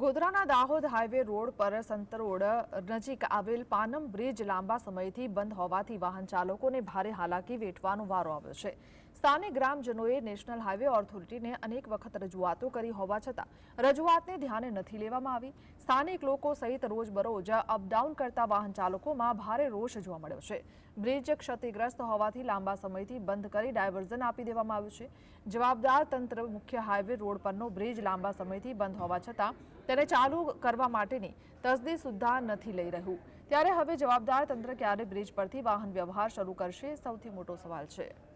ગોધરાના Dahod highway road પર સંતરોડ નજીક આવેલ પાનમ બ્રિજ લાંબા સમયથી બંધ હોવાથી વાહન ચાલકોને ભારે હાલાકી વેઠવાનો વારો આવ્યો છે. સ્થાનિક ગ્રામજનોએ નેશનલ હાઈવે ઓથોરિટીને અનેક વખત રજૂઆતો કરી હોવા છતાં રજૂઆતને ધ્યાને નથી લેવામાં આવી. સ્થાનિક લોકો સહિત રોજબરોજ અપડાઉન કરતા વાહન ચાલકોમાં ભારે રોષ જોવા મળ્યો છે. બ્રિજ ક્ષતિગ્રસ્ત હોવાથી લાંબા સમયથી બંધ કરી ડાયવર્ઝન આપી દેવામાં આવ્યું છે. જવાબદાર તંત્ર મુખ્ય હાઈવે રોડ પરનો બ્રિજ લાંબા સમયથી બંધ હોવા છતાં તેને ચાલુ કરવા માટેની તસદી સુદ્ધા નથી લઈ રહ્યું. ત્યારે હવે જવાબદાર તંત્ર ક્યારે બ્રિજ પરથી વાહન વ્યવહાર શરૂ કરશે? સૌથી મોટો સવાલ છે.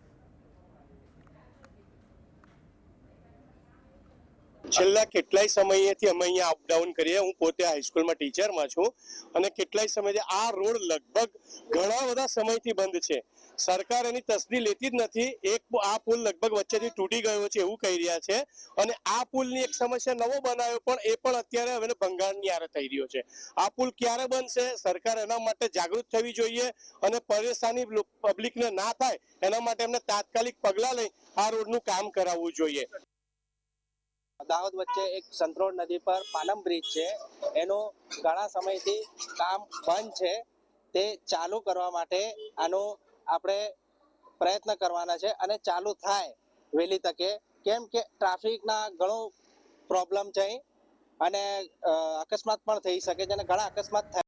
છેલ્લા કેટલાય સમયથી અમે અહીંયા અપડાઉન કરીએ. હું પોતે હાઈસ્કૂલમાં ટીચરમાં છું અને કેટલાય સમયથી આ રોડ લગભગ ઘણા બધા સમયથી બંધ છે. સરકાર એની તસદી લેતી જ નથી. એક આ પુલ લગભગ વચ્ચેથી તૂટી ગયો છે એવું કહી રહ્યા છે અને આ પુલની એક સમસ્યા નવો બનાવ્યો પણ એ પણ અત્યારે હવે ભંગારની આરે થઈ રહ્યો છે. આ પુલ ક્યારે બનશે? સરકાર એના માટે જાગૃત થવી જોઈએ અને પરેશાની પબ્લિકને ના થાય એના માટે એમને તાત્કાલિક પગલાં લઈ આ રોડનું કામ કરાવવું જોઈએ. દાહોદ વચ્ચે એક સંતરોડ નદી પર પાલમ બ્રિજ છે. એનું ઘણા સમયથી કામ બંધ છે. તે ચાલુ કરવા માટે આનો આપણે પ્રયત્ન કરવાના છે અને ચાલુ થાય વહેલી તકે. કેમ કે ટ્રાફિકના ઘણો પ્રોબ્લેમ છે અને અકસ્માત પણ થઈ શકે છે અને ઘણા અકસ્માત થાય